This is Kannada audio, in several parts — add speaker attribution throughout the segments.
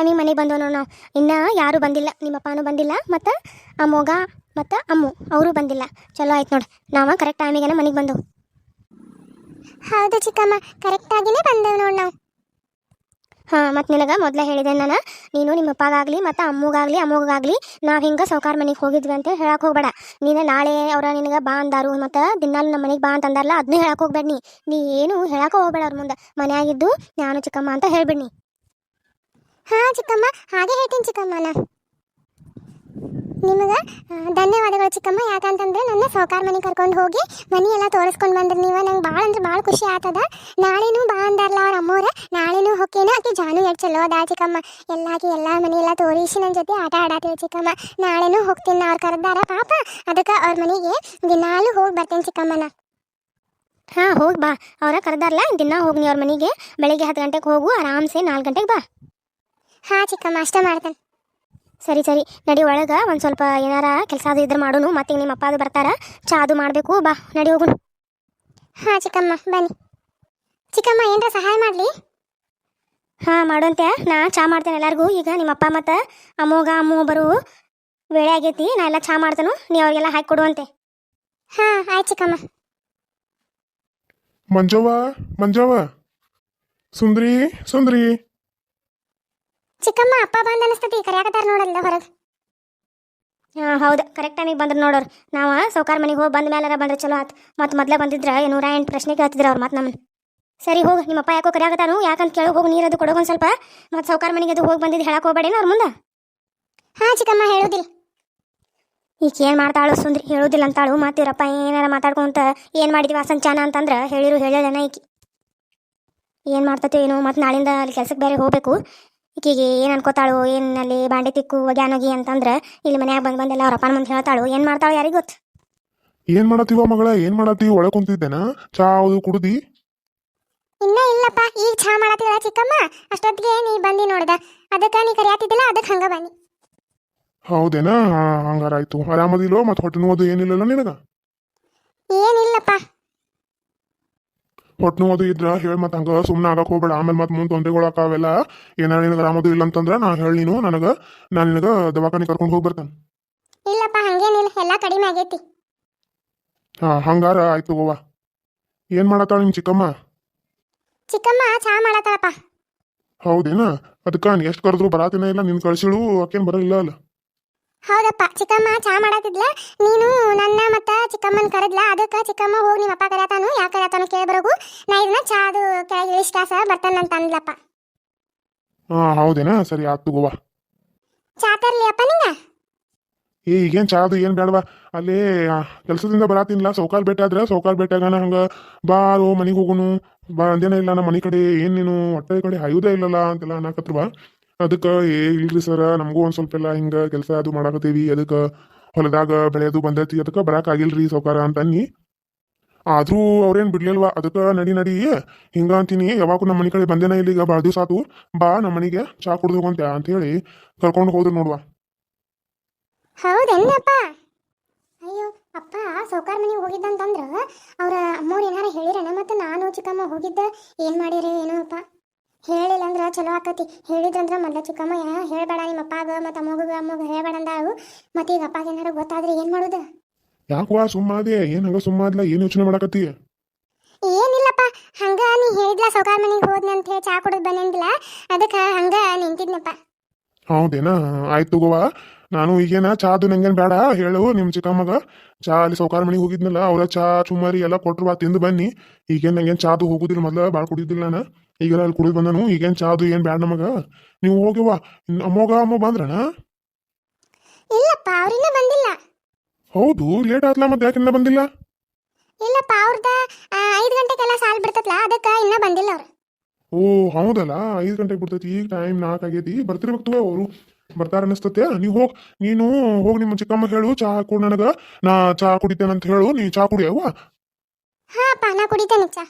Speaker 1: ಟೈಮಿಗೆ ಮನೆಗೆ ಬಂದವ್ ನಾವು ಇನ್ನು ಯಾರು ಬಂದಿಲ್ಲ. ನಿಮ್ಮಪ್ಪನೂ ಬಂದಿಲ್ಲ ಮತ್ತು ಅಮ್ಮೋಗ ಮತ್ತು ಅಮ್ಮು ಅವರು ಬಂದಿಲ್ಲ. ಚಲೋ ಆಯ್ತು ನೋಡಿ. ನಾವು ಕರೆಕ್ಟ್ ಟೈಮಿಗೆ ಮನೆಗೆ ಬಂದವು.
Speaker 2: ಹೌದು ಚಿಕ್ಕಮ್ಮ ಕರೆಕ್ಟಾಗಿನೇ ಬಂದೆವು ನೋಡಿ ನಾವು.
Speaker 1: ಹಾಂ ಮತ್ತು ನಿನಗೆ ಮೊದಲೇ ಹೇಳಿದೆ ನಾನು. ನೀನು ನಿಮ್ಮ ಅಪ್ಪಗಾಗಲಿ ಮತ್ತು ಅಮ್ಮಗಾಗಲಿ ಅಮ್ಮಗಾಗಲಿ ನಾವು ಹಿಂಗೆ ಸೌಕಾರ ಮನೆಗೆ ಹೋಗಿದ್ವಿ ಅಂತ ಹೇಳಕ್ಕೆ ಹೋಗ್ಬೇಡ. ನೀನು ನಾಳೆ ಅವರ ನಿನಗೆ ಬಾ ಅಂದಾರು ಮತ್ತು ದಿನಾಲು ನಮ್ಮ ಮನೆಗೆ ಬಾ ಅಂತಂದಾರಲ್ಲ ಅದನ್ನೂ ಹೇಳಕ್ಕೆ ಹೋಗ್ಬೇಡ ನೀ. ನೀ ಏನು ಹೇಳಕ್ಕೆ ಹೋಗ್ಬೇಡ ಅವ್ರ ಮುಂದೆ. ಮನೆಯಾಗಿದ್ದು ನಾನು ಚಿಕ್ಕಮ್ಮ ಅಂತ ಹೇಳ್ಬಿಡ್ನಿ
Speaker 2: ಹಾ, ಚಿಕ್ಕಮ್ಮ. ಹಾಗೆ ಹೇಳ್ತೀನಿ ಚಿಕ್ಕಮ್ಮ ನಾ ನಿಮಗೆ ಧನ್ಯವಾದಗಳು ಚಿಕ್ಕಮ್ಮ. ಯಾಕಂತಂದ್ರೆ ನನ್ನ ಸೌಕಾರ ಮನೆ ಕರ್ಕೊಂಡು ಹೋಗಿ ಮನೆ ಎಲ್ಲ ತೋರಿಸ್ಕೊಂಡು ಬಂದ್ರಿ ನೀವು. ನಂಗೆ ಭಾಳ ಅಂದ್ರೆ ಭಾಳ ಖುಷಿ ಆತದ. ನಾಳೆನೂ ಬಾ ಅಂದಾರಲ್ಲ ಅವ್ರ ಅಮ್ಮವ್ರ. ನಾಳೆನೂ ಹೋಗ್ತೇನೆ ಆಕೆ ಜಾನು ಎಷ್ಟು ಚಲೋ ಅದ ಚಿಕ್ಕಮ್ಮ. ಎಲ್ಲಾಕಿ ಎಲ್ಲ ಮನೆ ಎಲ್ಲ ತೋರಿಸಿ ನನ್ನ ಜೊತೆ ಆಟ ಆಡಾತೀವಿ ಚಿಕ್ಕಮ್ಮ. ನಾಳೆನೂ ಹೋಗ್ತೀನಿ ಅವ್ರು ಕರೆದಾರ. ಪಾಪ, ಅದಕ್ಕೆ ಅವ್ರ ಮನೆಗೆ ದಿನಾಲು ಹೋಗಿ ಬರ್ತೇನೆ ಚಿಕ್ಕಮ್ಮನ
Speaker 1: ಹಾಂ, ಹೋಗಿ ಬಾ. ಅವ್ರ ಕರೆದಾರಲ್ಲ ದಿನ ಹೋಗಿ ನೀ ಅವ್ರ ಮನೆಗೆ. ಬೆಳಿಗ್ಗೆ ಹತ್ತು ಗಂಟೆಗೆ ಹೋಗು. ಆರಾಮ್ಸೆ ನಾಲ್ಕು ಗಂಟೆಗೆ ಬಾ.
Speaker 2: ಹಾ, ಚಿಕ್ಕಮ್ಮ, ಅಷ್ಟೇ ಮಾಡ್ತೇನೆ.
Speaker 1: ಸರಿ ಸರಿ. ನಡಿ ಒಳಗೆ ಒಂದು ಸ್ವಲ್ಪ ಏನಾರ ಕೆಲಸ ಅದು ಇದ್ರೆ ಮಾಡೋನು. ಮತ್ತೆ ನಿಮ್ಮ ಅಪ್ಪ ಅದು ಬರ್ತಾರ. ಚಾ ಅದು ಮಾಡಬೇಕು. ಬಾ, ನಡಿ ಹೋಗು
Speaker 2: ಹಾ, ಚಿಕ್ಕಮ್ಮ, ಬನ್ನಿ. ಚಿಕ್ಕಮ್ಮ, ಏನರ ಸಹಾಯ ಮಾಡಲಿ?
Speaker 1: ಹಾಂ, ಮಾಡೋಂತೆ. ನಾ ಚಾ ಮಾಡ್ತೇನೆ ಎಲ್ಲರಿಗೂ. ಈಗ ನಿಮ್ಮ ಅಪ್ಪ ಮತ್ತು ಅಮ್ಮಗ ಅಮ್ಮ ಬರು ವೇಳೆ ಆಗೈತಿ. ನಾ ಎಲ್ಲ ಚಾ ಮಾಡ್ತೇನೆ. ನೀ ಅವ್ರಿಗೆಲ್ಲ ಹಾಕಿ ಕೊಡುವಂತೆ.
Speaker 2: ಹಾ, ಆಯ್ತು ಚಿಕ್ಕಮ್ಮ.
Speaker 3: ಮಂಜವ್ವ ಮಂಜವ್ವ. ಸುಂದ್ರಿ ಸುಂದ್ರಿ.
Speaker 2: ಚಿಕ್ಕಮ್ಮ ಅಪ್ಪ ಬಂದ ಅನಿಸ್ತತಿ ಕರೆಯಾಕತ್ತಾರ ನೋಡಲ್ಲ ಹೊರಗೆ.
Speaker 1: ಹಾಂ ಹೌದು. ಕರೆಕ್ಟ್ ಟೈಮಿಗೆ ಬಂದ್ರೆ ನೋಡೋರು. ನಾವು ಸೌಕಾರ ಮನೆಗೆ ಹೋಗಿ ಬಂದ ಮೇಲೆ ಬಂದ್ರೆ ಚಲೋ ಆತು. ಮತ್ತು ಮೊದಲೇ ಬಂದಿದ್ರೆ ನೂರ ಎಂಟು ಪ್ರಶ್ನೆ ಕೇಳ್ತಿದ್ರು ಅವ್ರು ಮತ್ತೆ ನಮ್ಮನ್ನು ಸರಿ ಹೋಗಿ. ನಿಮ್ಮ ಅಪ್ಪ ಯಾಕೋ ಕರೆಯಾಗತ್ತಾನು ಯಾಕಂತ ಕೇಳಿ. ಹೋಗಿ ನೀರದು ಕೊಡೋಗೊಂದು ಸ್ವಲ್ಪ. ಮತ್ತು ಸೌಕಾರ ಮನೆಗೆ ಅದು ಹೋಗಿ ಬಂದಿದ್ದು ಹೇಳಕ್ಕೆ ಹೋಗ್ಬೇಡೇನು ಅವ್ರ ಮುಂದೆ.
Speaker 2: ಹಾಂ ಚಿಕ್ಕಮ್ಮ ಹೇಳೋದಿಲ್ಲ
Speaker 1: ಈಗ ಏನು ಮಾಡ್ತಾಳು ಸುಂದ್ರಿ ಹೇಳೋದಿಲ್ಲ ಅಂತಾಳು. ಮಾತಿರಪ್ಪ ಏನಾರ ಮಾತಾಡ್ಕೊಂತ ಏನು ಮಾಡಿದ್ವಿ ಅಸಂಚಾನ ಅಂತಂದ್ರೆ ಹೇಳಿರು ಹೇಳೋದೇನ ಈಕಿ. ಏನು ಮಾಡ್ತತೋ ಏನೋ ಮತ್ತು ನಾಳಿಂದ ಅಲ್ಲಿ ಕೆಲ್ಸಕ್ಕೆ ಬೇರೆ ಹೋಗಬೇಕು. ಈಕಿಗೆ ಏನು ಅನ್ಕೋತಾಳು ಏನು ಅಲ್ಲಿ ಬಾಂಡೆ ತಿಕ್ಕು ಒಗ್ಯಾನೋಗಿ ಅಂತಂದ್ರೆ ಇಲ್ಲಿ ಮನ್ಯಾಗ ಬಂದು ಬಂದೆಲ್ಲ ಅವ್ರ ಅಪ್ಪನ ಮುಂದೆ ಹೇಳ್ತಾಳು. ಏನು ಮಾಡ್ತಾಳು ಯಾರಿಗೆ ಗೊತ್ತು?
Speaker 3: ಏನ್ ಮಾಡತ್ತೀವ ಮಗಳ? ಏನ್ ಮಾಡತ್ತೀವಿ? ಒಳಗೆ ಕುಂತಿದ್ದೇನ? ಚಾ ಅದು ಕುಡ್ದಿ?
Speaker 2: ಇನ್ನ ಇಲ್ಲಪ್ಪ. ಈಗ ಚಹಾ ಮಾಡತ್ತಿಲ್ಲ ಚಿಕ್ಕಮ್ಮ. ಅಷ್ಟೊತ್ತಿಗೆ ನೀ ಬಂದಿ ನೋಡ್ದ. ಅದಕ್ಕೆ ನೀ ಕರಿಯಾತಿದ್ದಿಲ್ಲ ಅದಕ್ಕೆ ಹಂಗ ಬನ್ನಿ
Speaker 3: ಹೌದೇನಾ? ಹಂಗಾರಾಯ್ತು. ಆರಾಮದಿಲ್ಲೋ? ಮತ್ತೆ ಹೊಟ್ಟೆ ನೋವು ಅದು ಏನಿಲ್ಲಲ್ಲ ನಿನಗ?
Speaker 2: ಏನಿಲ್ಲಪ್ಪ.
Speaker 3: ಹೊಟ್ಟೆ ನೋವು ಅದು ಇದ್ರ ಹೇಳಿ ಮತ್ತೆ ಹಂಗ ಸುಮ್ಮನೆ ಆಗಕ್ ಹೋಗ್ಬೇಡ. ಆಮೇಲೆ ಮತ್ತೆ ಮುಂದೆ ತೊಂದರೆಗಳಾಕ ಅವೆಲ್ಲ ಏನಾರ ನಿನಗೆ ಆರಾಮದು ಇಲ್ಲ ಅಂತಂದ್ರ ನಾ ಹೇಳಿ ನೀನು ನನಗ ನಾನು ನಿನಗ ದವಾಖಾನೆ ಕರ್ಕೊಂಡು ಹೋಗಿ ಬರ್ತೇನೆ.
Speaker 2: ಇಲ್ಲಪ್ಪ ಹಂಗೇನಿಲ್ಲ ಎಲ್ಲ ಕಡಿಮೆ ಆಗೈತಿ.
Speaker 3: ಹಾ ಹಂಗಾರ ಆಯ್ತು ಗೋವಾ ಏನ್ ಮಾಡತ್ತಾಳ ನಿಮ್ ಚಿಕ್ಕಮ್ಮ?
Speaker 2: ಚಿಕ್ಕಮ್ಮ ಚಾ ಮಾಡತ್ತಾಳಪ್ಪ.
Speaker 3: ಹೌದೇನ? ಅದಕ್ಕ ಎಷ್ಟು ಕರೆದ್ರು ಬರಾತಿನ ಇಲ್ಲ ನಿನ್ ಕಳ್ಸಿಳು ಅಕೇನ್ ಬರಲಿಲ್ಲ ಅಲ್ಲ.
Speaker 2: ಹೌದಪ್ಪ ಚಿಕ್ಕಮ್ಮ ಚಾ ಮಾಡತ್ತಿದ್ಲ ನೀನು ನನ್ನ ಮತ್ತ ಚಿಕ್ಕಮ್ಮನ ಕರೆದ್ಲ? ಅದಕ್ಕೆ ಚಿಕ್ಕಮ್ಮ ಹೋಗಿ ನಿಮ್ಮ ಅಪ್ಪ ಕರೆಯತಾನು? ಯಾಕೆ ಕರೆಯತಾನು ಕೇಳಿ ಬರೋಗು. ನಾ ಇದನ್ನ ಚಾ ಅದು ಕೆಳಗೆ ಇಳಿಸ್ಕಾಸ ಬರ್ತಾನಂತ ಅಂದ್ಲಪ್ಪ.
Speaker 3: ಹಾ ಹೌದೇನಾ? ಸರಿ ಆಯ್ತು ಗೋವಾ
Speaker 2: ಚಾ ತರ್ಲಿ ಅಪ್ಪ ನಿಂಗ
Speaker 3: ಏ ಈಗೇನ್ ಚಾದು ಏನ್ ಬೇಡವಾ ಅಲ್ಲಿ ಕೆಲಸದಿಂದ ಬರಾತಿನ್ಲ ಸೌಕಾಲ್ ಭೇಟಿ ಆದ್ರೆ? ಸೌಕಾಲ್ ಭೇಟಿಯಾಗನ ಹಂಗ ಬಾರೋ ಮನಿಗೆ ಹೋಗುನು. ಬಾ ಅಂದೇನ ಇಲ್ಲ ನಮ್ಮ ಮನಿ ಕಡೆ ಏನ್ ನೀನು? ಹೊಟ್ಟೆ ಕಡೆ ಹಾಯುದೇ ಇಲ್ಲಲ್ಲ ಅಂತೆಲ್ಲ ಅನ್ನಕತ್ರವ ಅದಕ್ಕ ಏ ಇಲ್ರಿ ಸರ ನಮಗೂ ಒಂದು ಸ್ವಲ್ಪ ಎಲ್ಲ ಹಿಂಗ ಕೆಲಸ ಅದು ಮಾಡಾಕತ್ತೀವಿ, ಅದಕ್ಕೆ ಹೊಲದಾಗ ಬೆಳೆಯೋದು ಬಂದೈತಿ, ಅದಕ್ಕೆ ಬರಾಕ್ ಆಗಿಲ್ರಿ ಸೌಕಾರ ಅಂತ ಅನ್ನಿ. ಆದ್ರೂ ಅವ್ರೇನ್ ಬಿಡ್ಲಿಲ್ವಾ, ಅದಕ್ಕ ನಡಿ ನಡಿ, ಹಿಂಗ ಅಂತೀನಿ ಯಾವಾಗೂ ನಮ್ಮ ಮನೆ ಕಡೆ ಬಂದೇನ ಇಲ್ಲಿ ಈಗ ಭಾಳ ದಿವಸ ಆತು, ಬಾ ನಮ್ಮ ಮನೆಗೆ ಚಾ ಕುಡ್ದು ಹೋಗಂತೆ ಅಂತ ಹೇಳಿ ಕರ್ಕೊಂಡು ಹೋದ್ರು ನೋಡುವ.
Speaker 2: ಹೌದೇನಪ್ಪ ಅಯ್ಯೋ, ಅಪ್ಪ ಸೌಕಾರ ಮನೆಗೆ ಹೋಗಿದ್ದಂತಂದ್ರ ಅವ್ರ ಅಮ್ಮವ್ರು ಏನಾರ ಹೇಳಿರನ ಮತ್ತೆ ನಾನು ಚಿಕ್ಕಮ್ಮ ಹೋಗಿದ್ದ, ಏನು ಮಾಡಿರಿ, ಏನೋ ಅಪ್ಪ? ಹೇಳಿಲ್ಲ ಅಂದ್ರೆ ಚಲೋ ಆಕತಿ. ಹೇಳಿದ್ರಂದ್ರ ಮೊದ್ಲ ಚಿಕ್ಕಮ್ಮ ಹೇಳ್ಬೇಡ ನಿಮ್ಮ ಅಪ್ಪಾಗ ಮತ್ತು ಅಮ್ಮಗ ಅಮ್ಮಗ ಹೇಳ್ಬೇಡ ಅಂದಾಳು ಮತ್ತೆ ಈಗ ಅಪ್ಪಾಗ ಏನಾರ ಗೊತ್ತಾದ್ರೆ ಏನ್ ಮಾಡುದ?
Speaker 3: ಯಾಕವಾ ಸುಮ್ಮಾದೆ? ಏನು ಹಂಗ ಸುಮ್ಮಾದ್ಲ? ಏನ್ ಯೋಚನೆ ಮಾಡಕತ್ತಿ?
Speaker 2: ಏನಿಲ್ಲಪ್ಪ ಹಂಗ ನೀ ಹೇಳಿದ್ಲ ಸೌಕಾರ ಮನೆಗೆ ಹೋದ್ನಿ ಅಂತ ಹೇಳಿ ಚಾ ಕುಡಿದ್ ಬಂದಿಲ್ಲ ಅದಕ್ಕೆ ಹಂಗ ನಿಂತಿದ್ನಪ್ಪ.
Speaker 3: ಹೌದೇನಾ? ಆಯ್ತು ಗೋವಾ ನಾನು ಈಗೇನ ಚಾದು ನಂಗೇನ್ ಬೇಡ. ಹೇಳು ನಿಮ್ ಚಿಕ್ಕಮ್ಮಗ. ಚಾ ಅಲ್ಲಿ ಸೌಕಾರ ಮನೆಗೆ ಹೋಗಿದ್ನಲ್ಲ ಅವ್ರ ಚಾ ಚುಮ್ಮರಿ ಎಲ್ಲ ಕೊಟ್ಟರು ಬಾ ತಿಂದು ಬನ್ನಿ. ಈಗೇನ್ ನಂಗೇನ್ ಚಾದು ಹೋಗುದಿಲ್ಲ ಮೊದ್ಲ ಭಾಳ ಕುಡಿದಿಲ್ಲ ನಾನು. ಈಗ ಅಲ್ಲಿ ಕುಡಿದು ಬಂದನು ಈಗೇನ್ ಚಾದು ಏನ್ ಬ್ಯಾಡ ನಮಗ ನೀವು ಹೋಗಿವ ಅಮ್ಮೋಗ ಅಮ್ಮ ಬಂದ್ರಣ?
Speaker 2: ಇಲ್ಲಪ್ಪ ಅವರಿಂದ ಬಂದಿಲ್ಲ.
Speaker 3: ಹೌದು ಲೇಟ್ ಆತ್ಲ ಮತ್ತೆ ಯಾಕಿಂದ ಬಂದಿಲ್ಲ?
Speaker 2: ಇಲ್ಲಪ್ಪ ಅವ್ರದ ಐದು ಗಂಟೆಗೆಲ್ಲ ಸಾಲ್ ಬಿಡ್ತತ್ಲ ಅದಕ್ಕೆ ಇನ್ನ ಬಂದಿಲ್ಲ ಅವ್ರು.
Speaker 3: ಓ ಹೌದಲ್ಲ ಐದು ಗಂಟೆಗೆ ಬಿಡ್ತೈತಿ ಈಗ ಟೈಮ್ ನಾಲ್ಕು ಆಗೈತಿ. ಬರ್ತಿರ್ಬೇಕು ಅವರು. ಬರ್ತಾರ ಅನಿಸ್ತತೆ ನೀವು ಹೋಗಿ ನೀನು ಹೋಗಿ ನಿಮ್ಮ ಚಿಕ್ಕಮ್ಮ ಹೇಳು ಚಾ ಕೊಡು ನನಗೆ. ನಾ ಚಹಾ ಕುಡಿತೇನೆ ಅಂತ ಹೇಳು ನೀ ಚಾ ಕುಡಿಯವ್ವ?
Speaker 2: ಹಾ ಅಪ್ಪ ನಾ ಕುಡಿತೇನೆ ಚಾ.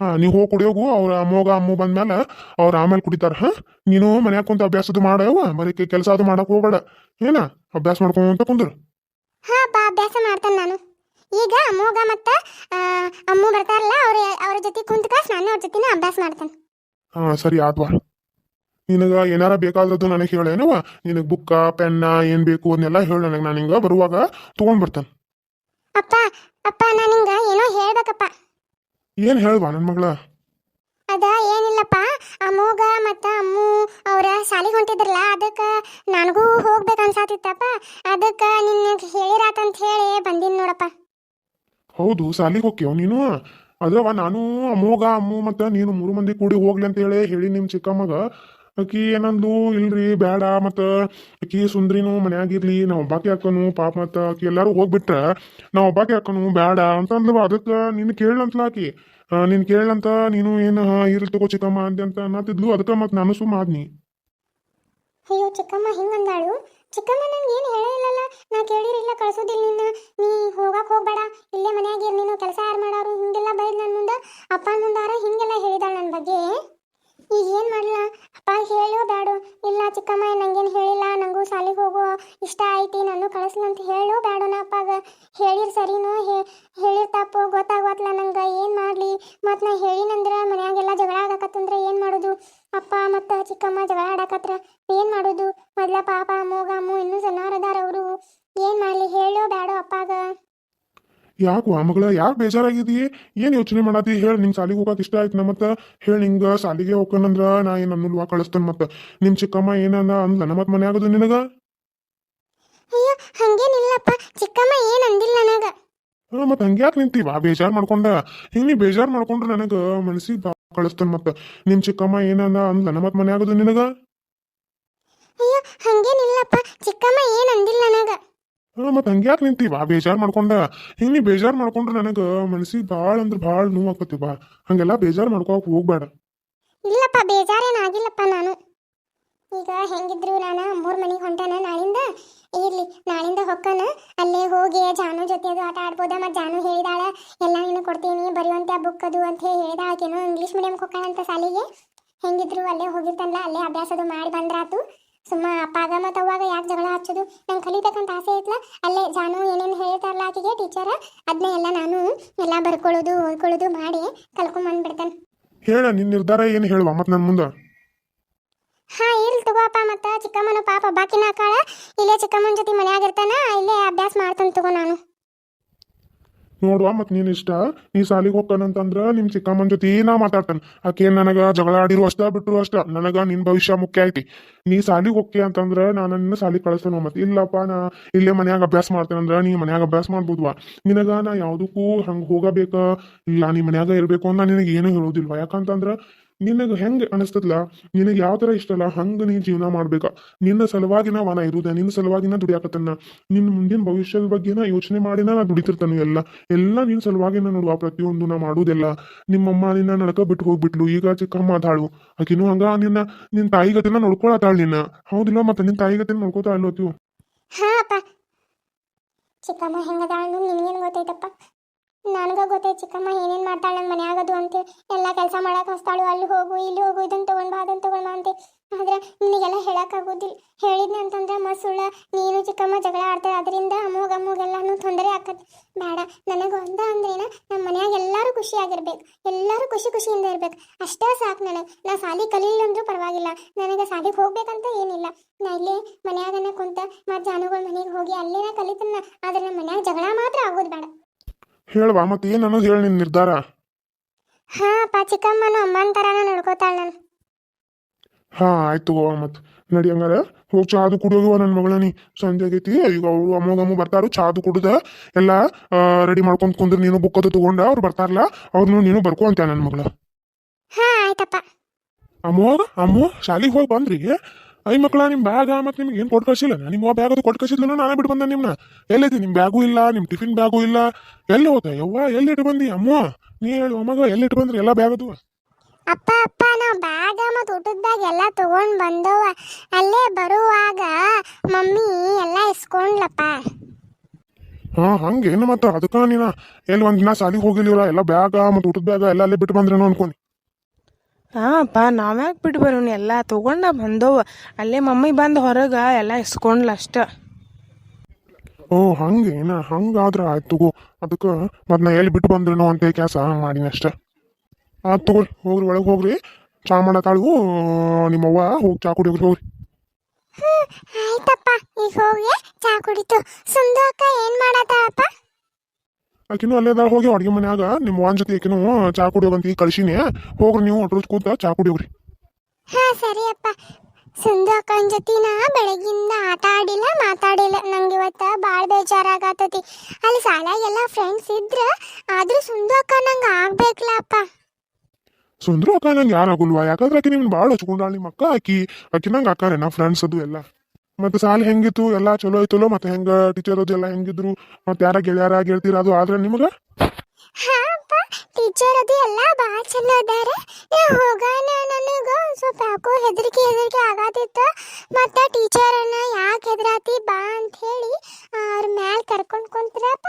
Speaker 3: ಹಾ ನೀವು ಹೋಗಿ ಕುಡಿಯೋಗು ಅವ್ರ ಅಮ್ಮೋಗ ಅಮ್ಮ ಬಂದ್ಮೇಲೆ ಅವ್ರ ಆಮೇಲೆ ಕುಡಿತಾರ. ಹಾ ನೀನು ಮನ್ಯಾಗ ಕುಂತ ಅಭ್ಯಾಸದು ಮಾಡವ ಬರೀ ಕೆಲಸ ಅದು ಮಾಡಕ್ ಹೋಗ್ಬೇಡ. ಏನ? ಅಭ್ಯಾಸ ಮಾಡ್ಕೊಂತ ಕುಂದ್ರು.
Speaker 2: ಹಾ ಬಾ ಅಭ್ಯಾಸ ಮಾಡ್ತೇನೆ ನಾನು. ಈಗ ಅಮ್ಮೋಗ ಮತ್ತ ಅಮ್ಮ ಬರ್ತಾರಲ್ಲ ಅವ್ರ ಅವ್ರ ಜೊತೆ ಕುಂತ್ಕ ನಾನು ಅವ್ರ ಜೊತೆನ ಅಭ್ಯಾಸ ಮಾಡ್ತೇನೆ.
Speaker 3: ಹಾ ಸರಿ ಆತ್ವಾ ನಿನಗ ಏನಾರ ಬೇಕಾದದ್ದು ನನಗೆ ಹೇಳೇನವ ನಿನಗೆ ಬುಕ್ಕ ಪೆನ್ನ ಏನ್ ಬೇಕು ಅದನ್ನೆಲ್ಲ ಹೇಳ ನನಗೆ. ನಾನು ಹಿಂಗ ಬರುವಾಗ ತಗೊಂಡ್ ಬರ್ತೇನೆ.
Speaker 2: ಅಪ್ಪ ಅಪ್ಪ ನಾನು ಹಿಂಗ ಏನೋ ಹೇಳ್ಬೇಕಪ್ಪ.
Speaker 3: ಏನ್ ಹೇಳುವ ನನ್ ಮಗಳ?
Speaker 2: ಅದ ಏನಿಲ್ಲಪ್ಪ ಅಮ್ಮಗ ಮತ್ತ ಅಮ್ಮು ಅವ್ರ ಶಾಲಿಗೆ ಹೊಂಟಿದ್ರಲ್ಲ ಅದಕ್ಕ ನನಗೂ ಹೋಗ್ಬೇಕು ಅನ್ಸಾತಿತ್ತಪ್ಪ. ಅದಕ್ಕ ನಿನ್ನ ಹೇಳಿರಾತಂತ ಹೇಳಿ ಬಂದಿನ್ ನೋಡಪ್ಪ.
Speaker 3: ಹೌದು ಸಾಲಿಗೆ ಹೋಗ್ಯವ ನೀನು? ಅದ್ರವ ನಾನು ಅಮ್ಮೋಗ ಅಮ್ಮು ಮತ್ತ ನೀನು ಮೂರು ಮಂದಿ ಕೂಡಿ ಹೋಗ್ಲಿ ಅಂತ ಹೇಳಿ ಹೇಳಿ ನಿಮ್ ಚಿಕ್ಕಮ್ಮಗ. ಆಕಿ ಏನಂದ್ಲು ಇಲ್ರಿ ಬೇಡ ಮತ್ತ ಆಕಿ ಸುಂದ್ರಿನು ಮನ್ಯಾಗಿರ್ಲಿ ನಾ ಒಬ್ಬಾಕಿ ಹಾಕನು ಪಾಪ ಮತ್ತ ಆಕಿ ಎಲ್ಲಾರು ಹೋಗ್ಬಿಟ್ರೆ ನಾ ಒಬ್ಬಾಕಿ ಹಾಕನು ಬೇಡ ಅಂತ ಅದಕ್ಕೆ ನಿನ್ನ ನಿನ್ ಕೇಳಂತಲ ಆಕಿ ಆ, ನೀನ್ ಕೇಳಂತ ನೀನು ಏನು ಇರ್ಲಿ ತಗೋ ಚಿಕ್ಕಮ್ಮ ಅಂದೆ ಅಂತ ಅನ್ನತ್ತಿದ್ಲು. ಅದಕ್ಕೆ ಮತ್ತು ನಾನು ಸುಮ್ಮ ಆದ್ನಿ.
Speaker 2: ಅಯ್ಯೋ ಚಿಕ್ಕಮ್ಮ ಹಿಂಗಂದಾಳು. ಚಿಕ್ಕಮ್ಮ ನನ್ಗೆ ಏನು ಹೇಳಿಲ್ಲಲ್ಲ ನಾ ಕೇಳಿರಿಲ್ಲ ಕಳ್ಸೋದಿಲ್ಲ ನಿನ್ನ. ನೀ ಹೋಗಕ್ ಹೋಗ್ಬೇಡ. ಇಲ್ಲೇ ಮನ್ಯಾಗ ಇರ್ ನೀನು ಕೆಲಸ ಯಾರು ಮಾಡೋರು ಹಿಂಗೆಲ್ಲ ಬೈದ್ ನನ್ನ ಮುಂದೆ ಅಪ್ಪನ ಮುಂದಾರ ಹಿಂಗೆಲ್ಲ ಹೇಳಿದಾಳ ನನ್ನ ಬಗ್ಗೆ. ಈಗ ಏನು ಮಾಡಲ್ಲ ಅಪ್ಪ, ಹೇಳೋ ಬೇಡ ಇಲ್ಲ ಚಿಕ್ಕಮ್ಮ, ನಂಗೇನು ಹೇಳಿಲ್ಲ. ನನಗೂ ಶಾಲೆಗೆ ಹೋಗೋ ಇಷ್ಟ ಐತಿ ನಾನು ಕಳಿಸ್ಲಂತ ಹೇಳೋ ಬೇಡನ ಅಪ್ಪಾಗ. ಹೇಳಿರ್ ಸರಿನೋ? ಹೇಳಿರ್ ತಪ್ಪು? ಗೊತ್ತಾಗೋತ್ಲ ನಂಗೆ? ಏನು ಮಾಡಲಿ? ಮತ್ತು ನಾ ಹೇಳಿನಂದ್ರೆ ಮನ್ಯಾಗೆಲ್ಲ ಜಗಳ ಆಗಕತ್ತಂದ್ರೆ ಏನು ಮಾಡೋದು? ಅಪ್ಪ ಮತ್ತು ಚಿಕ್ಕಮ್ಮ ಜಗಳ ಆಡಕತ್ರ ಏನ್ ಮಾಡೋದು? ಮೊದ್ಲ ಪಾಪ ಅಮ್ಮೋಗ ಅಮ್ಮ ಇನ್ನೂ ಸಣ್ಣವರದಾರ ಅವರು. ಏನ್ ಮಾಡ್ಲಿ? ಹೇಳೋ ಬೇಡೋ ಅಪ್ಪಾಗ.
Speaker 3: ಯಾಕವಾ ಮಗಳ ಯಾಕೆ ಬೇಜಾರಾಗಿದಿ ಏನ್ ಯೋಚನೆ ಮಾಡತಿ? ಹೇಳಿ ನಿಂಗೆ ಸಾಲಿಗೆ ಹೋಗಕ್ ಇಷ್ಟ ಆಯ್ತು ನಮ್ಮತ್ತ ಹೇಳಿ ನಿಂಗ ಸಾಲಿಗೆ ಹೋಗ್ಕನಂದ್ರ ನಾ ಏನ್ ಅನ್ನಲ್ವಾ ಕಳಿಸ್ತೇನೆ ಮತ್ತ? ನಿಮ್ ಚಿಕ್ಕಮ್ಮ ಏನಂದ ಅಂದ್ಲ ಮತ್ ಮನೆ ಆಗೋದು ನಿನಗ?
Speaker 2: ಅಯ್ಯೋ ಹಂಗೇನಿಲ್ಲಪ್ಪ. ಚಿಕ್ಕಮ್ಮ ಏನ್ ಅಂದಿಲ್ಲ ನನಗ.
Speaker 3: ಮತ್ತೆ ಮತ್ ಯಾಕೆ ನಿಂತೀವ? ಬೇಜಾರ್ ಮಾಡ್ಕೊಂಡ. ಹಿಂಗ್ ನೀ ಬೇಜಾರ್ ಮಾಡ್ಕೊಂಡ್ರೆ ನನಗೆ ಮನಸ್ಸಿಗೆ ಬಾ ಕಳಿಸ್ತೇನೆ ಮತ್ತ? ನಿಮ್ ಚಿಕ್ಕಮ್ಮ ಏನಂದ ಅಂದ್ಲ ನಮ್ಮ ಮನೆ ಆಗೋದು ನಿನಗ?
Speaker 2: ಅಯ್ಯೋ ಹಂಗೇನಿಲ್ಲಪ್ಪ. ಚಿಕ್ಕಮ್ಮ ಏನ್ ಅಂದಿಲ್ಲ ನನಗ.
Speaker 3: ಹಾ ಹಂಗ್ಯಾಕೆ ಬಾ, ಬೇಜಾರ್ ಮಾಡ್ಕೊಂಡ. ಹಿಂಗ್ ನೀ ಬೇಜಾರ್ ಮಾಡ್ಕೊಂಡ್ರೆ ನನಗ ಮನಸ್ಸಿಗೆ ಭಾಳ ಅಂದ್ರೆ ಭಾಳ ನೋವು ಆಕತಿ ಬಾ. ಹಂಗೆಲ್ಲ ಬೇಜಾರ್ ಮಾಡ್ಕೋಕ್ ಹೋಗ್ಬೇಡ.
Speaker 2: ಇಲ್ಲಪ್ಪ, ಬೇಜಾರೇನ್ ಆಗಿಲ್ಲಪ್ಪ ನಾನು. ಈಗ ಹೆಂಗಿದ್ರು ನಾನು, ಮೂರು ಮನೆಗೆ ಹೊಂಟಾನ. ನಾಳಿಂದ, ಇರ್ಲಿ, ನಾಳಿಂದ ಹೊಕ್ಕನ. ಅಲ್ಲೇ ಹೋಗಿ ಜಾನು ಜೊತೆ ಅದು ಆಟ ಆಡ್ಬೋದ? ಮತ್ತು ಜಾನು ಹೇಳಿದಾಳ, ಎಲ್ಲ ನೀನು ಕೊಡ್ತೀನಿ ಬರೆಯುವಂತೆ ಬುಕ್ ಅದು ಅಂತ ಹೇಳಿ ಹೇಳಿದ. ಆಕೆನೋ ಇಂಗ್ಲೀಷ್ ಮೀಡಿಯಂ ಅಂತ ಸಾಲಿಗೆ. ಹೆಂಗಿದ್ರು ಅಲ್ಲೇ ಹೋಗಿರ್ತಾನಲ್ಲ, ಅಲ್ಲೇ ಅಭ್ಯಾಸ ಅದು ಮಾಡಿ ಬಂದ್ರಾತು. ಸುಮ್ಮ ಅಪ್ಪಾಗ ಮತ್ತು ಅವಾಗ ಯಾಕೆ ಜಗಳ ಹಚ್ಚೋದು? ನಂಗೆ ಕಲಿಬೇಕಂತ ಆಸೆ ಐತ್ಲ. ಅಲ್ಲೇ ಜಾನು ಏನೇನು ಹೇಳ್ತಾರಲ್ಲ ಆಕೆಗೆ ಟೀಚರ್ ಅದನ್ನೇ ಎಲ್ಲ ನಾನು ಎಲ್ಲ ಬರ್ಕೊಳ್ಳೋದು ಓದ್ಕೊಳ್ಳೋದು ಮಾಡಿ ಕಲ್ಕೊಂಬಂದ್ಬಿಡ್ತೇನೆ
Speaker 3: ಹೇಳ ನಿನ್ನ ನಿರ್ಧಾರ ಏನು ಹೇಳುವ? ಮತ್ತೆ ನನ್ನ ಮುಂದೆ?
Speaker 2: ಹಾ ಇಲ್ಲಿ ತಗೋಪ್ಪ ಮತ್ತೆ. ಚಿಕ್ಕಮ್ಮನ ಪಾಪ ಬಾಕಿನ ಕಾಳ ಇಲ್ಲೇ ಚಿಕ್ಕಮ್ಮನ ಜೊತೆ ಮನೆಯಾಗಿರ್ತಾನ ಇಲ್ಲೇ ಅಭ್ಯಾಸ ಮಾಡ್ತಾನೆ ತಗೋ ನಾನು.
Speaker 3: ನೋಡುವ, ಮತ್ ನೀನ್ ಇಷ್ಟ? ನೀ ಸಾಲಿಗೆ ಹೋಗ್ತಾನಂತಂದ್ರ ನಿಮ್ ಚಿಕ್ಕಮ್ಮನ ಜೊತೆ ನಾ ಮಾತಾಡ್ತಾನ. ಆಕೆ ನನಗ ಜಗಳ ಆಡಿರು ಅಷ್ಟ, ಬಿಟ್ರು ಅಷ್ಟ, ನನಗ ನಿನ್ ಭವಿಷ್ಯ ಮುಖ್ಯ ಐತಿ. ನೀ ಸಾಲಿಗೆ ಅಂತಂದ್ರ ನಾನು ನಿನ್ನ ಸಾಲಿಗೆ ಕಳಿಸ್ತಾನ ಮತ್. ಇಲ್ಲಪ್ಪ, ನಾ ಇಲ್ಲೇ ಮನ್ಯಾಗ ಅಭ್ಯಾಸ ಮಾಡ್ತೇನಂದ್ರ ನೀ ಮನ್ಯಾಗ ಅಭ್ಯಾಸ ಮಾಡ್ಬೋದ್ವಾ? ನಿನಗ ನಾ ಯಾವ್ದಕ್ಕೂ ಹಂಗ ಹೋಗಬೇಕ? ಇಲ್ಲ, ನೀ ಮನ್ಯಾಗ ಇರ್ಬೇಕು ಅಂತ ನಿನಗೆ ಏನು ಹೇಳೋದಿಲ್ವಾ? ಯಾಕಂತಂದ್ರ ನಿನಗ ಹೆಂಗ್ ಅನಿಸ್ತದ್ಲ? ನಿನಗೆ ಯಾವ ತರ ಇಷ್ಟ ಅಲ್ಲ ಹಂಗ ನೀ ಜೀವನ ಮಾಡ್ಬೇಕ. ನಿನ್ನ ಸಲುವಾಗಿನ ವನ ಇರುದ ನಿನ್ನ ಸಲುವಾಗಿನ ದುಡಿಯಾಕತ್ತನ್ನ. ನಿನ್ನ ಮುಂದಿನ ಭವಿಷ್ಯದ ಬಗ್ಗೆನ ಯೋಚನೆ ಮಾಡಿನ ನಾ ದುಡಿತಿರ್ತಾನೆ ಎಲ್ಲ. ಎಲ್ಲ ನಿನ್ನ ಸಲುವಾಗಿನ ನೋಡುವ ಪ್ರತಿಯೊಂದು ನಾ ಮಾಡುವುದೆಲ್ಲ. ನಿಮ್ಮಮ್ಮ ನಿನ್ನ ನಡಕ ಬಿಟ್ಟು ಹೋಗ್ಬಿಟ್ಲು. ಈಗ ಚಿಕ್ಕಮ್ಮ ಅದಾಳು. ಆಕಿನೂ ಹಂಗ ನಿನ್ನ ನಿನ್ನ ತಾಯಿ ಗತಿನ ನೋಡ್ಕೊಳತಾಳ ನಿನ್ನ. ಹೌದಿಲ್ಲ ಮತ್ತೆ ನಿನ್ನ ತಾಯಿಗತಿನ ನೋಡ್ಕೋತಾ
Speaker 2: ನೋಡ್ಕೋತಾಳು ಅಪ್ಪ. ಚಿಕ್ಕಮ್ಮ ಹೆಂಗದಾಳು ನಿನ್ಗೇನು ಗೊತ್ತೈತಪ್ಪ ನನಗ ಗೊತ್ತೈತೆ ಚಿಕ್ಕಮ್ಮ, ಏನೇನು ಮಾಡ್ತಾಳೆ ನನ್ನ ಮನ್ಯಾಗದು ಅಂತ. ಎಲ್ಲ ಕೆಲಸ ಮಾಡಕ್ಕೆ ಹಸ್ತಾಳು. ಅಲ್ಲಿ ಹೋಗು, ಇಲ್ಲಿ ಹೋಗು ಇದನ್ನ ತಗೊಂಡ್ ಬಾ ಅದನ್ನ ತಗೊಂಡ್ ಅಂತ. ಆದ್ರೆ ನಿನಗೆಲ್ಲ ಹೇಳೋಕ್ಕಾಗೋದಿಲ್ಲ ಹೇಳಿದ್ನಿ ಅಂತಂದ್ರೆ ಸುಳ್ಳ ನೀನು ಚಿಕ್ಕಮ್ಮ ಜಗಳ ಆಡ್ತಾರೆ ಅದರಿಂದ ಅಮ್ಮಗ ಅಮ್ಮಗೆಲ್ಲಾನು ತೊಂದರೆ ಆಕತ್ತೆ ಬೇಡ, ನನಗೆ ಒಂದ ಅಂದ್ರೇನ ನಮ್ಮ ಮನ್ಯಾಗ ಎಲ್ಲರೂ ಖುಷಿಯಾಗಿರ್ಬೇಕು. ಎಲ್ಲರೂ ಖುಷಿ ಖುಷಿಯಿಂದ ಇರ್ಬೇಕು. ಅಷ್ಟೇ ಸಾಕು ನನಗೆ. ನಾ ಸಾಲಿ ಕಲೀಲಿಲ್ಲ ಅಂದ್ರು ಪರವಾಗಿಲ್ಲ. ನನಗೆ ಸಾಲಿಗೆ ಹೋಗ್ಬೇಕಂತ ಏನಿಲ್ಲ. ನಾ ಇಲ್ಲಿ ಮನ್ಯಾಗನ ಕುಂತ ಮತ್ತು ಜಾನುಗಳ ಮನೆಗೆ ಹೋಗಿ ಅಲ್ಲೇನ ಕಲಿತನ ಆದ್ರೆ ನಮ್ಮ ಮನ್ಯಾಗ ಜಗಳ ಮಾತ್ರ ಆಗೋದು ಬೇಡ.
Speaker 3: ಹೇಳುವ ಮತ್ತೆ ಏನು ಅನ್ನೋದು ಹೇಳಿ ನಿನ್ನ ನಿರ್ಧಾರ.
Speaker 2: ಹಾ ಚಿಕ್ಕಮ್ಮನು ಅಮ್ಮನ ತರಾನ ನೋಡ್ಕೋತಾಳ ನಾನು.
Speaker 3: ಹಾ ಆಯ್ತು ಗೋವಾ ಮತ್ ನಡಿ ಹಂಗಾರ. ಹೋಗಿ ಚಾದು ಕುಡಿಯೋಗಿವ ನನ್ನ ಮಗಳ ನೀ. ಸಂಜೆ ಆಗೈತಿ ಈಗ ಅವಳು ಅಮ್ಮಗಮ್ಮ ಬರ್ತಾರು ಚಾದು ಕುಡ್ದ ಎಲ್ಲ ರೆಡಿ ಮಾಡ್ಕೊಂಡ್ ಕುಂದ್ರ ನೀನು ಬುಕ್ ಅದು ತಗೊಂಡ ಅವ್ರು ಬರ್ತಾರಲ್ಲ ಅವ್ರನ್ನು ನೀನು ಬರ್ಕೊ ಅಂತ ನನ್ನ ಮಗಳ.
Speaker 2: ಹಾ ಆಯ್ತಪ್ಪ.
Speaker 3: ಅಮ್ಮೋಗ ಅಮ್ಮ ಶಾಲಿಗೆ ಹೋಗಿ ಬಂದ್ರಿ? ಐ ಮಕ್ಕಳ ನಿಮ್ ಬ್ಯಾಗ ಮತ್ತೆ ನಿಮ್ಗೆ ಏನು ಕೊಟ್ಟು ಕಳ್ಸಿಲ್ಲ? ನಿಮ್ಮ ಬ್ಯಾಗ್ ಅದು ಕೊಟ್ಟು ಕಳಿಸಿದ್ಲು ನಾನೇ ಬಿಟ್ಟು ಬಂದೆ ನಿಮ್ನ. ಎಲ್ಲಿದೆ ನಿಮ್ ಬ್ಯಾಗು ಇಲ್ಲ ನಿಮ್ ಟಿಫಿನ್ ಬ್ಯಾಗು ಇಲ್ಲ. ಎಲ್ಲಿ ಹೋತ ಯವ್ವ ಎಲ್ಲಿ ಇಟ್ಟು ಬಂದಿ? ಅಮ್ಮ ನೀ ಹೇಳು ಮಗ ಎಲ್ಲಿ ಇಟ್ಟು ಬಂದ್ರಿ ಎಲ್ಲ ಬ್ಯಾಗ್ ಅದು?
Speaker 2: ಅಪ್ಪ ಅಪ್ಪ ನಾವು ಬ್ಯಾಗ ಮತ್ತು ಊಟದ ಬ್ಯಾಗ್ ಎಲ್ಲ ತಗೊಂಡ್ ಬಂದವ. ಅಲ್ಲೇ ಬರುವಾಗ ಮಮ್ಮಿ ಎಲ್ಲ ಇಸ್ಕೊಂಡ್ಲಪ್ಪ.
Speaker 3: ಹಾ ಹಂಗೇನು ಮತ್ತ? ಅದಕ್ಕ ನೀನ ಎಲ್ಲಿ ಒಂದ್ ದಿನ ಸಾಲಿಗೆ ಹೋಗಿಲ್ಲ ಎಲ್ಲ ಬ್ಯಾಗ ಮತ್ತು ಊಟದ ಬ್ಯಾಗ ಎಲ್ಲ ಅಲ್ಲೇ ಬಿಟ್ಟು ಬಂದ್ರೇನೋ ಅನ್ಕೊಂಡಿ.
Speaker 4: ಹಾಂಪ್ಪ ನಾವ್ಯಾಕೆ ಬಿಟ್ಟು ಬರೋಣ? ಎಲ್ಲ ತಗೊಂಡ ಬಂದವು. ಅಲ್ಲೇ ಮಮ್ಮಿ ಬಂದು ಹೊರಗೆ ಎಲ್ಲ ಇಸ್ಕೊಂಡ್ಲ ಅಷ್ಟ.
Speaker 3: ಓ ಹಂಗೇನ ಹಂಗಾದ್ರ ಆಯ್ತು ತಗೋ. ಅದಕ್ಕೆ ಮತ್ತೆ ನಾ ಎಲ್ಲಿ ಬಿಟ್ಟು ಬಂದ್ರೇನೋ ಅಂತ ಕೆಲಸ ಮಾಡಿನ ಅಷ್ಟ. ಆಯ್ತು ತಗೋರಿ ಹೋಗ್ರಿ ಒಳಗೆ ಹೋಗ್ರಿ. ಚಾ ಮಾಡತಾಳು ನಿಮ್ಮವ್ವ ಹೋಗಿ ಚಾ ಕುಡಿಯೋಗ್ರಿ ಹೋಗ್ರಿ.
Speaker 2: ಆಯ್ತಪ್ಪ. ಈಗ ಹೋಗಿ ಚಾ ಕುಡಿತು. ಸುಂದು ಅಕ್ಕ ಏನ್ ಮಾಡತ್ತಾಳಪ್ಪ?
Speaker 3: ಆಕಿನೂ ಅಲ್ಲೇ ಅದಾಳ ಹೋಗಿ ಅಡುಗೆ ಮನ್ಯಾಗ. ನಿಮ್ಮ ವಾನ್ ಜೊತೆ ಆಕಿನೂ ಚಾ ಕುಡಿಯೋಗಂತ ಈಗ ಕಳಿಸಿನಿ. ಹೋಗ್ರಿ ನೀವು ಒಟ್ರು ಕೂತ ಚಾ ಕುಡಿಯೋಗ್ರಿ.
Speaker 2: ಹಾ ಸರಿ ಅಪ್ಪ. ಸುಂದು ಅಕ್ಕನ ಜೊತೆ ನಾ ಬೆಳಗಿಂದ ಆಟ ಆಡಿಲ್ಲ ಮಾತಾಡಿಲ್ಲ. ನಂಗೆ ಇವತ್ತ ಭಾಳ ಬೇಜಾರಾಗತ್ತತಿ ಅಲ್ಲಿ ಸಾಲಾಗೆಲ್ಲ ಫ್ರೆಂಡ್ಸ್ ಇದ್ರ ಆದ್ರೂ ಸುಂದು ಅಕ್ಕ ನಂಗೆ ಆಗ್ಬೇಕಲ್ಲ ಅಪ್ಪ.
Speaker 3: ಸುಂದ್ರು ಅಕ್ಕ ನಂಗೆ ಯಾರಾಗುಲ್ವಾ ಯಾಕಂದ್ರೆ ಆಕಿ ನಿಮ್ಗೆ ಭಾಳ ಹಚ್ಕೊಂಡಾಳ ನಿಮ್ಮ ಅಕ್ಕ ಆಕಿ. ಆಕಿ ನಂಗೆ ಅಕ್ಕಾರೆ ನಾ ಫ್ರೆಂಡ್ಸ್ ಅದು ಎಲ್ಲ. ಮತ್ತೆ ಸಾಲ ಹೆಂಗಿತ್ತು? ಎಲ್ಲ ಚಲೋ ಐತಲೋ ಮತ್ತೆ ಹೆಂಗ ಟೀಚರ್ ಅದು ಎಲ್ಲ ಹೆಂಗಿದ್ರು? ಮತ್ತೆ ಯಾರ ಗೆಳೆಯರ, ಗೆಳ್ತೀರ ಅದು ಆದ್ರೆ ನಿಮಗ?
Speaker 2: ಹಾ ಅಪ್ಪ ಟೀಚರ್ ಅದು ಎಲ್ಲ ಭಾಳ ಚಲೋ ಅದಾರ. ನಾ ಹೋಗಾನ ನನಗ ಸ್ವಲ್ಪ ಯಾಕೋ ಹೆದರಿಕೆ ಹೆದರಿಕೆ ಆಗತ್ತಿತ್ತು. ಮತ್ತೆ ಟೀಚರನ್ನ ಯಾಕೆ ಹೆದರಾತಿ ಬಾ ಅಂತ ಹೇಳಿ ಅವ್ರ ಮ್ಯಾಲ ಕರ್ಕೊಂಡು ಕುಂತ್ರಪ್ಪ.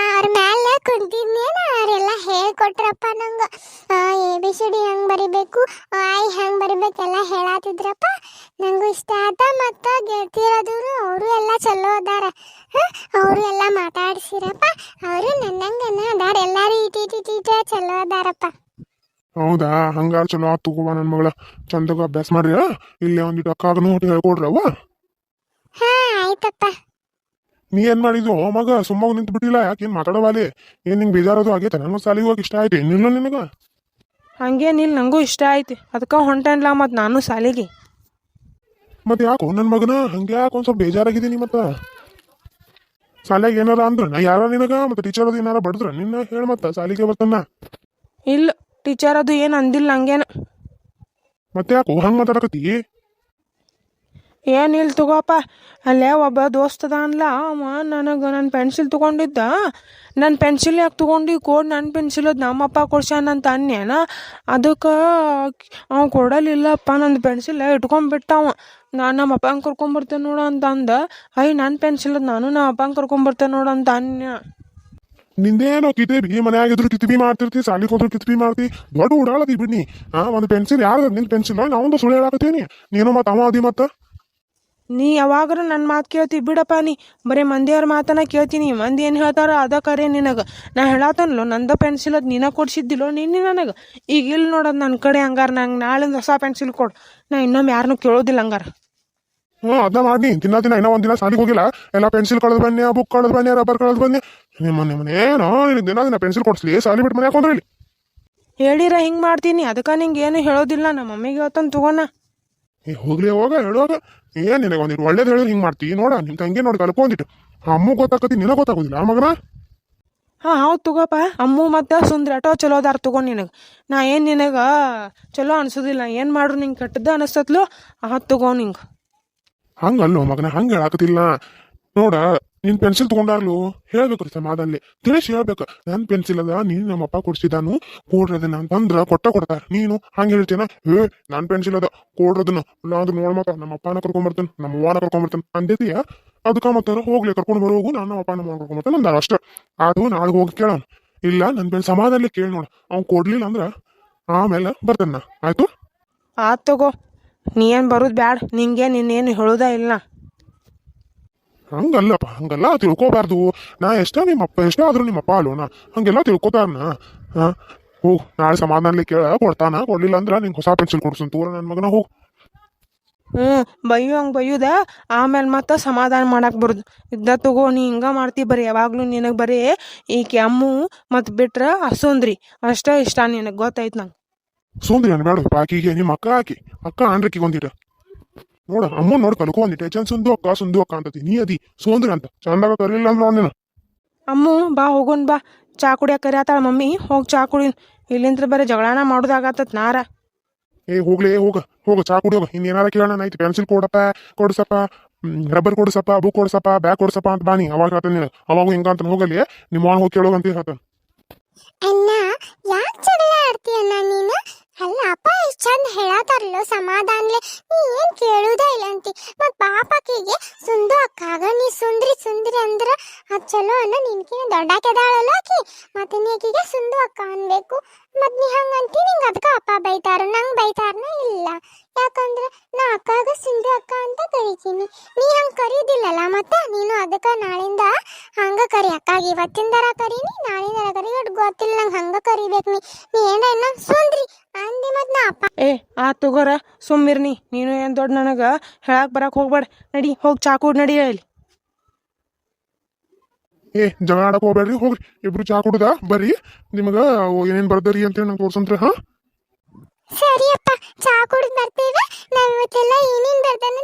Speaker 2: ಅವ್ರ ಮ್ಯಾಲ ಕುಂತಿದ್ನೇನ, ಅವರೆಲ್ಲ ಹೇಳ್ಕೊಟ್ರಪ್ಪ ನಂಗೆ. ಎ, ಬಿ, ಸಿ, ಡಿ ಹೆಂಗೆ ಬರಿಬೇಕು ಐ ಹೆಂಗೆ ಬರಿಬೇಕು ಎಲ್ಲ ಹೇಳಾತಿದ್ರಪ್ಪ. ನಂಗೂ ಇಷ್ಟ ಆತ, ಮತ್ತು ಗೆಳತಿಯರದವರು ಅವರು ಎಲ್ಲ ಚಲೋ ಅದಾರ. ಅವರು ಎಲ್ಲ ಮಾತಾಡ್ಸಿರಪ್ಪ. ಅವರು ನನ್ನಂಗನ ಅದಾರ. ಎಲ್ಲಾರು ಟಿ ಚಲೋ ಅದಾರಪ್ಪ.
Speaker 3: ಹೌದಾ? ಹಂಗಾರ ಚಲೋ ಆತು ತಗೋವ ನನ್ನ ಮಗಳ. ಚಂದಗ ಅಭ್ಯಾಸ ಮಾಡ್ರಿ ಇಲ್ಲಿ ಒಂದಿಟ್ಟು ಅಕ್ಕಾಗನು ಹೇಳ್ಕೊಡ್ರವ್ವ
Speaker 2: ಹಾ ಆಯ್ತಪ್ಪ.
Speaker 3: ನೀ ಏನ್ ಮಾಡಿದ್ವು ಓ ಮಗ ಸುಮ್ಮಗ ನಿಂತು ಬಿಟ್ಟಿಲ್ಲ. ಯಾಕೆ ಏನ್ ಮಾತಾಡವಾಲಿ ಏನ್ ನಿಂಗೆ ಬೇಜಾರದು ಆಗೈತೆ? ನನ್ನ ಸಾಲಿಗೆ ಹೋಗಿ ಇಷ್ಟ ಆಯ್ತು. ಏನಿಲ್ಲ ನಿನಗ?
Speaker 4: ಹಂಗೇನಿಲ್ಲ ನಂಗೂ ಇಷ್ಟ ಐತಿ ಅದಕ್ಕೆ ಹೊಂಟೇನ್ಲ ಮತ್ತು ನಾನು ಸಾಲಿಗೆ.
Speaker 3: ಮತ್ತೆ ಯಾಕೋ ನನ್ನ ಮಗನ? ಹಂಗೆ ಯಾಕೆ ಒಂದ್ ಸ್ವಲ್ಪ ಬೇಜಾರಾಗಿದ್ದೀನಿ ಮತ್ತ? ಸಾಲ್ಯಾಗ ಏನಾರ ಅಂದ್ರ ನಾ ಯಾರ ನಿನಗ ಮತ್ತೆ ಟೀಚರ್ ಅದು ಏನಾರ ಬಡದ್ರ ನಿನ್ನ ಹೇಳ ಮತ್ತ ಸಾಲಿಗೆ ಬರ್ತನ.
Speaker 4: ಇಲ್ಲ ಟೀಚರ್ ಅದು ಏನು ಅಂದಿಲ್ಲ ಹಂಗೇನ
Speaker 3: ಮತ್ತೆ ಯಾಕೋ ಹಂಗ ಮಾತಾಡಕತ್ತಿ?
Speaker 4: ಏನಿಲ್ಲ ತಗೋಪ್ಪ ಅಲ್ಲೇ ಒಬ್ಬ ದೋಸ್ತದ ಅನ್ಲ ಅವ ನನಗೆ ನನ್ನ ಪೆನ್ಸಿಲ್ ತೊಗೊಂಡಿದ್ದ. ನನ್ನ ಪೆನ್ಸಿಲ್ ಯಾಕೆ ತೊಗೊಂಡು? ಕೊಡ್ ನನ್ನ ಪೆನ್ಸಿಲ್, ಅದು ನಮ್ಮಪ್ಪ ಕೊಡ್ಸ್ಯಾನಂತ ಅನ್ಯಾನ. ಅದಕ್ಕೆ ಅವ ಕೊಡಲಿಲ್ಲಪ್ಪ ನನ್ನ ಪೆನ್ಸಿಲ್ ಇಟ್ಕೊಂಡ್ಬಿಟ್ಟವ ನಾನು ನಮ್ಮ ಅಪ್ಪಂಗೆ ಕರ್ಕೊಂಬರ್ತೇನೆ ನೋಡು ಅಂತ ಅಂದ ಅಯ್ಯ ನನ್ನ ಪೆನ್ಸಿಲ್ ನಾನು ನಮ್ಮ ಅಪ್ಪಂಗೆ ಕರ್ಕೊಂಬರ್ತೇನೆ ನೋಡು ಅಂತ ಅನ್ಯ.
Speaker 3: ನಿಂದೇನೋ ಕಿತೇಬಿ ಮನೆಯಾಗಿದ್ರು ಕಿತಿಬಿ ಮಾಡ್ತಿರ್ತಿ ಸಾಲಿಗೆ ಹೋದ್ರು ಕಿತ್ಬಿ ಮಾಡ್ತಿ. ದೊಡ್ಡ ಉಡಾಳದಿ ಬಿಡ್ನಿ. ಆ, ಒಂದು ಪೆನ್ಸಿಲ್ ಯಾರ್ದು ನಿನ್ ಪೆನ್ಸಿಲ್ ನಾವೊಂದು ಸುಳ್ಳು ಹೇಳಾಕತ್ತೀನಿ. ನೀನು ಮತ್ತೆ ಅವ ಅದಿ ಮತ್ತ.
Speaker 4: ನೀ ಯಾವಾಗರೂ ನನ್ನ ಮಾತು ಕೇಳ್ತಿ ಬಿಡಪ್ಪ ನೀ. ಬರೀ ಮಂದಿಯವ್ರ ಮಾತನ್ನ ಕೇಳ್ತೀನಿ ಮಂದಿ ಏನು ಹೇಳ್ತಾರ ಅದ ಕರೆ ನಿನಗೆ. ನಾ ಹೇಳತ್ತನ್ಲೋ ನಂದ ಪೆನ್ಸಿಲ್ ಅದು ನೀನ ಕೊಡ್ಸಿದ್ದಿಲ್ಲೋ ನಿನ್ನೆ ನನಗೆ. ಈಗ ಇಲ್ಲಿ ನೋಡೋದು ನನ್ನ ಕಡೆ ಹಂಗಾರ ನಂಗೆ ನಾಳಿಂದ ಹೊಸ ಪೆನ್ಸಿಲ್ ಕೊಡು. ನಾ ಇನ್ನೊಮ್ಮೆ ಯಾರನ್ನೂ ಕೇಳೋದಿಲ್ಲ ಹಂಗಾರ.
Speaker 3: ಹ್ಞೂ ಅದನ್ನ ಮಾಡಿ ದಿನ ದಿನ ಇನ್ನೂ ಒಂದಿನ ಸಾಲಿಗೆ ಹೋಗಿಲ್ಲ. ಎಲ್ಲ ಪೆನ್ಸಿಲ್ ಕಳೆದು ಬನ್ನಿ ಬುಕ್ ಕಳೆದು ಬನ್ನಿ ರಬ್ಬರ್ ಕಳೆದು ಬನ್ನಿ. ನಿಮ್ಮ ನಿಮ್ಮ ಏನೋ ನಿನಗೆ ದಿನ ದಿನ ಪೆನ್ಸಿಲ್ ಕೊಡಿಸ್ಲಿ ಸಾಲಿ ಬಿಟ್ಟು ಮನೆ ಹಾಕೊಂಡ್ರಿ
Speaker 4: ಹೇಳಿರ ಹಿಂಗೆ ಮಾಡ್ತೀನಿ. ಅದಕ್ಕೆ ನಿಂಗೆ ಏನು ಹೇಳೋದಿಲ್ಲ. ನಮ್ಮ ಮಮ್ಮಿಗೆ ಹೇಳ್ತಾನೆ ತಗೋಣ.
Speaker 3: ಏ ಹೋಗ್ಲಿ ಹೋಗ ಹೇಳುವಾಗ ಏನ್ ನಿನಗೆ ಒಂದಿಟ್ಟು ಒಳ್ಳೇದು ಹೇಳಿದ್ರೆ ಹಿಂಗೆ ಮಾಡ್ತಿ. ನೋಡ ನಿಮ್ಮ ತಂಗಿ ನೋಡಿ ಕಲ್ಕೊಂದಿಟ್ಟು ಅಮ್ಮ ಗೊತ್ತಾಕತಿ ನಿನಗೆ ಗೊತ್ತಾಗೋದಿಲ್ಲ ಆ ಮಗನ?
Speaker 4: ಹಾಂ ಹೌದು ತಗೋಪ್ಪ ಅಮ್ಮು ಮತ್ತು ಸುಂದ್ರ ಆಟೋ ಚಲೋ ಅದಾರ ತಗೋ ನಿನಗೆ. ನಾ ಏನು ನಿನಗೆ ಚಲೋ ಅನ್ಸೋದಿಲ್ಲ ಏನು ಮಾಡ್ರು ನಿಂಗೆ ಕೆಟ್ಟದ್ದು ಅನಿಸ್ತತ್ಲು ಆ ತಗೋ ನಿಂಗೆ.
Speaker 3: ಹಂಗಲ್ಲೋ ಮಗನ ಹಂಗೆ ಹೇಳಾಕತಿಲ್ಲ ನೋಡ ನಿನ್ ಪೆನ್ಸಿಲ್ ತಗೊಂಡಾರ್ಲು ಹೇಳ್ಬೇಕ್ರಿ ಸಮಾಧಾನಲಿ. ತಿಳಿಸಿ ಹೇಳ್ಬೇಕು. ನನ್ನ ಪೆನ್ಸಿಲ್ ಅದ, ನೀನು ನಮ್ಮಪ್ಪ ಕೊಡ್ಸಿದಾನು ಕೊಡ್ರದನ್ನ ಅಂತಂದ್ರ ಕೊಟ್ಟ ಕೊಡ್ತಾರ. ನೀನು ಹಂಗ ಹೇಳ್ತೀನ ಏ, ನನ್ ಪೆನ್ಸಿಲ್ ಅದ, ಕೊಡ್ರದನ್ನ. ಇಲ್ಲ ಅಂದ್ರೆ ನೋಡ್ ಮತ್ತ ನಮ್ಮ ಅಪ್ಪನ ಕರ್ಕೊಂಬರ್ತೇನೆ ನಮ್ಮ ಅವ್ವನ ಕರ್ಕೊಂಬರ್ತೇನೆ. ಅಂದಿದೀಯ? ಅದಕ್ಕ ಮತ್ತಾರ ಹೋಗ್ಲಿ, ಕರ್ಕೊಂಡು ಬರೋಗು ನಾನು ನಮ್ಮ ಅಪ್ಪನ ಮಗನ ಕರ್ಕೊಂಬರ್ತೇನೆ ಅಂದಾರ ಅಷ್ಟ. ಅದು ನಾಳೆ ಹೋಗಿ ಕೇಳೋಣ. ಇಲ್ಲ, ನನ್ ಪೆನ್ ಸಮಾಧಾನಲಿ ಕೇಳಿ ನೋಡ. ಅವ್ನು ಕೊಡ್ಲಿಲ್ಲ ಅಂದ್ರ ಆಮೇಲೆ ಬರ್ತೇನೆ ಆಯ್ತು?
Speaker 4: ಆತ್ ತಗೋ. ನೀ ಏನ್ ಬರೋದು ಬ್ಯಾಡ. ನಿಂಗೆ ನಿನ್ನೇನು ಹೇಳೋದ ಇಲ್ಲ
Speaker 3: ಹಂಗಲ್ಲಪ್ಪ ಹಂಗಲ್ಲ ತಿಳ್ಕೊಬಾರ್ದು. ನಾ ಎಷ್ಟ ನಿಮ್ಮಪ್ಪ ಎಷ್ಟ ಆದ್ರೂ ನಿಮ್ಮಪ್ಪ ಅಲ್ವನ ಹಂಗೆಲ್ಲ ತಿಳ್ಕೊತಾರನ? ಹಾಂ? ಹೋಗ್ ನಾಳೆ ಸಮಾಧಾನಲಿ ಕೇಳ ಕೊಡ್ತಾನ? ಕೊಡ್ಲಿಲ್ಲ ಅಂದ್ರೆ ನಿಂಗೆ ಹೊಸ ಪೆನ್ಸಿಲ್ ಕೊಡ್ಸನ್ ತೂರ ನನ್ನ ಮಗನ ಹೋಗ್
Speaker 4: ಹ್ಞೂ ಬೈಯೋ ಹಂಗೆ ಬೈಯೋದ ಆಮೇಲೆ ಮತ್ತೆ ಸಮಾಧಾನ ಮಾಡಕ್ಕೆ ಬರೋದು. ಇದ್ದ ತಗೋ ನೀ ಹಿಂಗೆ ಮಾಡ್ತಿ ಬರೀ ಯಾವಾಗಲೂ ನಿನಗೆ ಬರೀ ಈ ಕೆಮ್ಮು ಮತ್ತು ಬಿಟ್ರೆ ಅಸೋಂದ್ರಿ. ಅಷ್ಟೇ ಇಷ್ಟ ನಿನಗೆ ಗೊತ್ತಾಯ್ತು ನಂಗೆ.
Speaker 3: ಸೋಂದ್ರಿ ಅನ್ಬೇಡ ಬೇಡ ಆಕಿಗೆ ನಿಮ್ಮ ಅಕ್ಕ ಹಾಕಿ ಅಕ್ಕ ಆಂಡ್ರಕ್ಕಿಗೆ ಒಂದಿಟ ನೋಡ ಅಮ್ಮ ನೋಡಿ ಕಲ್ಕೋ ಅಂದಿ ಟೆನ್ಷನ್ ಸುಂದು ಅಕ್ಕ ಸುಂದು ಅಕ್ಕ ಅಂತತಿ. ನೀ ಅದಿ ಸೋಂದ್ರಿ ಅಂತ. ಚಂದಾಗ ಕರೀಲಿಲ್ಲ ಅಂದ್ರೆ ನೋಡ್ ನೀನು.
Speaker 4: ಅಮ್ಮು ಬಾ ಹೋಗೋಣ ಬಾ. ಚಾ ಕುಡಿಯಾಕ ಕರಿಯಾತಾಳ ಮಮ್ಮಿ. ಹೋಗಿ ಚಾ ಕುಡಿ ಇಲ್ಲಿಂತ್ರ ಬರೀ ಜಗಳನ ಮಾಡೋದಾಗತ್ತತ್ ನಾರ.
Speaker 3: ಏ ಹೋಗ್ಲೇ ಹೋಗ. ಹೋಗ ಚಾ ಕುಡಿಯೋಗ ಇನ್ನೇನಾರ ಕೇಳೋಣ ಆಯ್ತು ಪೆನ್ಸಿಲ್ ಕೊಡಪ್ಪ ಕೊಡ್ಸಪ್ಪ ರಬ್ಬರ್ ಕೊಡ್ಸಪ್ಪ ಬುಕ್ ಕೊಡ್ಸಪ್ಪ ಬ್ಯಾಗ್ ಕೊಡ್ಸಪ್ಪ ಅಂತ ಬಾನಿ ಅವಾಗ ಹೇಳ್ತಾನೆ ನೀನು. ಅವಾಗ ಹಿಂಗ ಅಂತ ಹೋಗಲಿ. ನಿಮ್ಮ ಹೋಗಿ ಕೇಳೋಗಂತ ಹೇಳ್ತಾನೆ.
Speaker 2: ಅಣ್ಣ ಯಾಕೆ ಜಗಳ ಆಡ್ತೀಯಣ್ಣ ನೀನು? ಅಲ್ಲ, ಅಪ್ಪ ಎಷ್ಟು ಚಂದ ಹೇಳತಾರಲ್ಲೋ ಸಮಾಧಾನ್ಲೆ. ನೀ ಏನ್ ಕೇಳುದೇ ಇಲ್ಲ ಅಂತಿ. ಮತ್ ಪಾಪಕಿಗೆ ಸುಂದು ಅಕ್ಕಾಗ, ನೀ ಸುಂದ್ರಿ ಸುಂದ್ರಿ ಅಂದ್ರ ಅದ್ ಚಲೋ ಅನ್ನ ನಿನ್ಕಿನ ದೊಡ್ಡಾಕೆದಾಳಲ್ಲ ಆಕಿ. ಮತ್ತೆ ನೀ ಆಕಿಗೆ ಸುಂದು ಅಕ್ಕ ಅನ್ಬೇಕು. ಮತ್ ನೀ ಹಂಗಂತಿ ನಿಂಗ ಅದಕ್ಕ ಅಪ್ಪ ಬೈತಾರ, ನಂಗ್ ಬೈತಾರನ ಇಲ್ಲ. ಯಾಕಂದ್ರ ನಾ ಅಕ್ಕಾಗ ಸಿಂಧು ಅಕ್ಕ ಅಂತ ಕರಿತೀನಿ. ನೀ ಹಂಗ ನಂಗೆ ಕರೀದಿಲ್ಲಲ್ಲ ಮತ್ತೆ? ನೀನು ಅದಕ್ಕೆ ನಾಳಿಂದ ಹಂಗ ಕರಿ. ಅಕ್ಕಾಗ ಇವತ್ತಿಂದರ ಕರೀನಿ ನಾಳಿಂದರ ಕರಿ. ಒಟ್ ಗೊತ್ತಿಲ್ಲ ನಂಗೆ ಹಂಗ ಕರಿಬೇಕು ನೀ. ನೀ ಏನ ಇನ್ನ ಸುಂದ್ರಿ? ಅಂದಿ ಮತ್ ನಾ ಅಪ್ಪ.
Speaker 4: ಏ, ಆ ತಗೋರ ಸುಮ್ಮಿರ್ನಿ ನೀನು ಏನ್ ದೊಡ್ಡ ನನಗ ಹೇಳಕ್ ಬರಕ್ ಹೋಗ್ಬೇಡ. ನಡಿ, ಹೋಗಿ ಚಾಕೂಡ್ ನಡಿ ಇಲ್ಲಿ
Speaker 3: ಏ ಜನ ಆಡಕ್ ಹೋಗ್ಬೇಡ್ರಿ ಹೋಗ್ರಿ. ಇಬ್ರು ಚಾ ಕುಡ್ದ? ಬರ್ರಿ. ನಿಮಗ ಏನೇನ್ ಬರ್ದರಿ ಅಂತ ಹೇಳಿ ನಂಗೆ ತೋರ್ಸಂತ್ರಿ, ಹಾ?
Speaker 2: ಸರಿಯಪ್ಪ, ಚಾ ಕುಡ್ದು ಬರ್ತೇವೆ. ನಾವ್ ಇವತ್ತೆಲ್ಲ ಏನೇನ್ ಬರ್ದಾನ